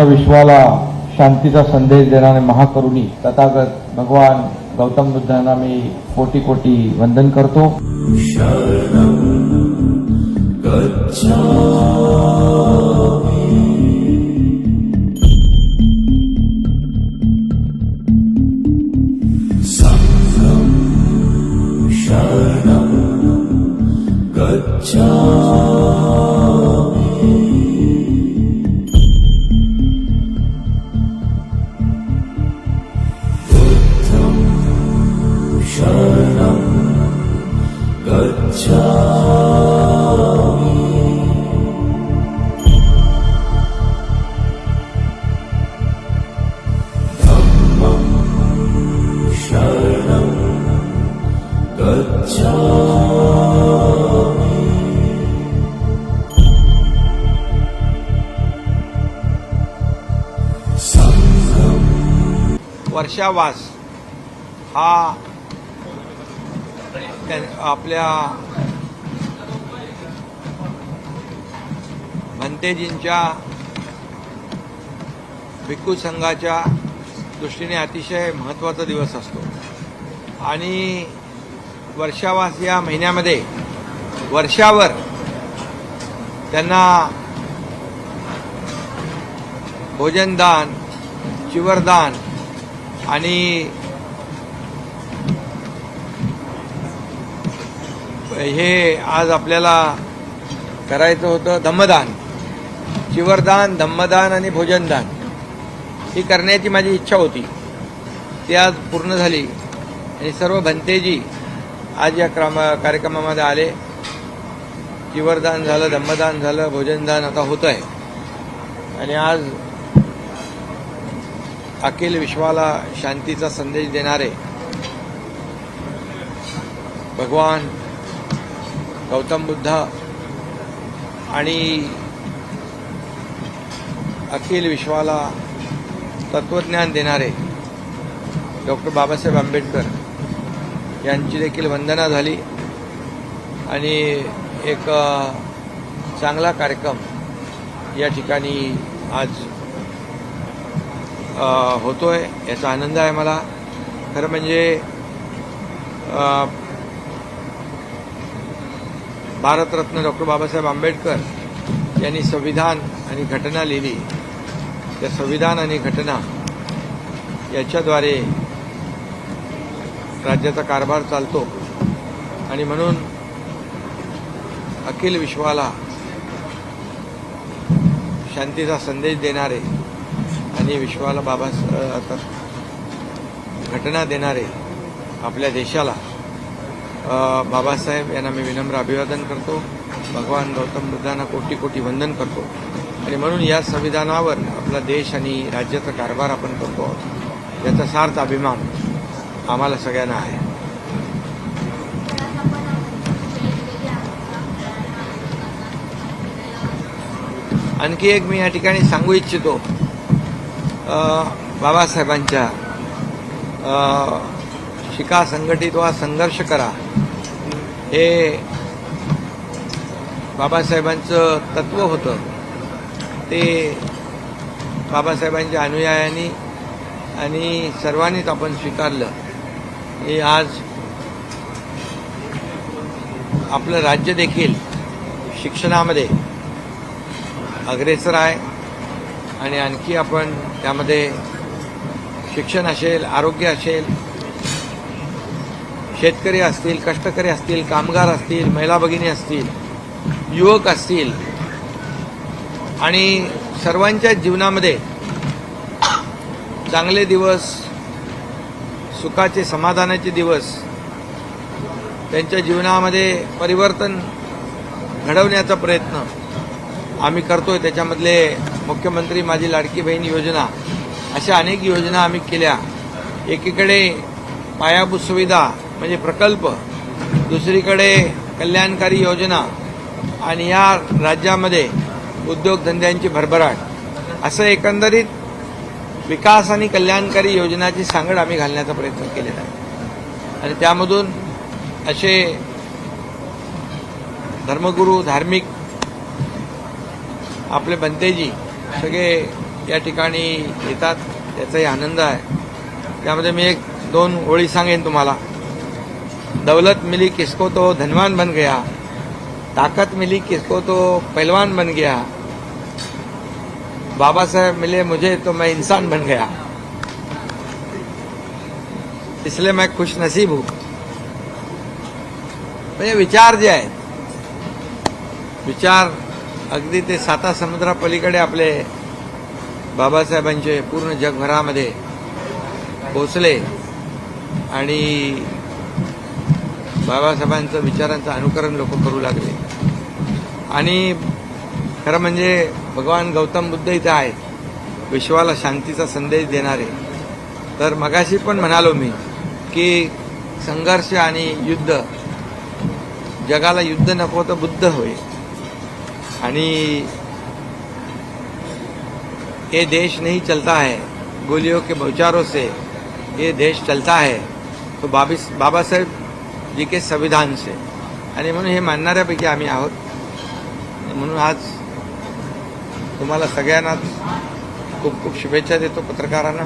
संपूर्ण विश्वाला शांतीचा संदेश देणारे महाकरुणी तथागत भगवान गौतम बुद्धांना मी कोटी कोटी वंदन करतो. वर्षावास हा त्या- आपल्या भंतेजींच्या भिक्खू संघाच्या दृष्टीने अतिशय महत्त्वाचा दिवस असतो. आणि वर्षावास या महिन्यामध्ये वर्षावर त्यांना भोजनदान चिवरदान आणि हे आज आपल्याला करायचं होतं धम्मदान. चिवरदान धम्मदान आणि भोजनदान. ही करण्याची माझी इच्छा होती. ती आज पूर्ण झाली. आणि सर्व भंतेजी आज या क्रम कार्यक्रमामध्ये आले. चिवरदान झालं धम्मदान झालं भोजनदान आता होत आहे आणि आज अखिल विश्वाला शांतीचा संदेश देणारे भगवान गौतम बुद्ध आणि अखिल विश्वाला तत्वज्ञान देणारे डॉक्टर बाबासाहेब आंबेडकर यांची देखील वंदना झाली. आणि एक चांगला कार्यक्रम या ठिकाणी आज होतो आहे याचा आनंद आहे मला. खरं म्हणजे भारतरत्न डॉक्टर बाबासाहेब आंबेडकर यांनी संविधान आणि घटना लिहिली. त्या संविधान आणि घटना याच्याद्वारे राज्याचा कारभार चालतो. आणि म्हणून अखिल विश्वाला शांतीचा संदेश देणारे आणि विश्वाला बाबा आता घटना देणारे आपल्या देशाला बाबासाहेब यांना मी विनम्र अभिवादन करतो. भगवान गौतम बुद्धांना कोटी कोटी वंदन करतो. आणि म्हणून या संविधानावर आपला देश आणि राज्याचा कारभार आपण करतो आहोत. याचा सार्थ अभिमान आम्हाला सगळ्यांना आहे. आणखी एक मी या ठिकाणी सांगू इच्छितो. बाबासाहेबांच्या शिका संघटित वा संघर्ष करा. हे बाबासाहेबांचं तत्व होतं. ते बाबासाहेबांच्या अनुयायांनी आणि सर्वांनीच आपण स्वीकारलं. हे आज आपलं राज्य देखील शिक्षणामध्ये अग्रेसर आहे. आणि आणखी आपण त्यामध्ये शिक्षण असेल आरोग्य असेल शेतकरी असतील कष्टकरी असतील कामगार असतील महिला भगिनी असतील युवक असतील आणि सर्वांच्या जीवनामध्ये चांगले दिवस सुखाचे समाधानाचे दिवस त्यांच्या जीवनामध्ये परिवर्तन घडवण्याचा प्रयत्न आम्ही करतोय. त्याच्यामधले मुख्यमंत्री माझी लाडकी बहीण योजना अशा अनेक योजना आम्ही केल्या. एकीकडे पायाभूत सुविधा म्हणजे प्रकल्प दुसरीकडे कल्याणकारी योजना आणि या राज्यामध्ये उद्योगधंद्यांची भरभराट. असं एकंदरीत विकास आणि कल्याणकारी योजनाची सांगड आम्ही घालण्याचा प्रयत्न केलेला आहे. आणि त्यामधून असे धर्मगुरू धार्मिक आपले बंतेजी सगळे या ठिकाणी येतात. त्याचाही आनंद आहे. त्यामध्ये मी एक दोन ओळी सांगेन तुम्हाला. दौलत मिली किसको तो धनवान बन गया. ताकत मिली किसको तो पहलवान बन गया. बाबा साहेब मिले मुझे तो मैं इंसान बन गया. इसलिए मैं खुश नसीब हूं म्हणजे विचार जे आहेत. विचार अगदी ते साता समुद्रापलीकडे आपले बाबासाहेबांचे पूर्ण जगभरामध्ये पोचले आणि बाबासाहेबांचं विचारांचं अनुकरण लोक करू लागले. आणि खरं म्हणजे भगवान गौतम बुद्ध इथे आहेत विश्वाला शांतीचा संदेश देणारे. तर मगाशी पण म्हणालो मी की संघर्ष आणि युद्ध जगाला युद्ध नको तर बुद्ध होईल आणि ये देश नहीं चलता है गोलियों के भौचारों से ये देश चलता है तो बाबीस बाबासाहेब जी के संविधान से। आणि म्हणून हे मानणाऱ्यापैकी आम्ही आहोत. म्हणून आज तुम्हाला सगळ्यांनाच खूप खूप शुभेच्छा देतो पत्रकारांना.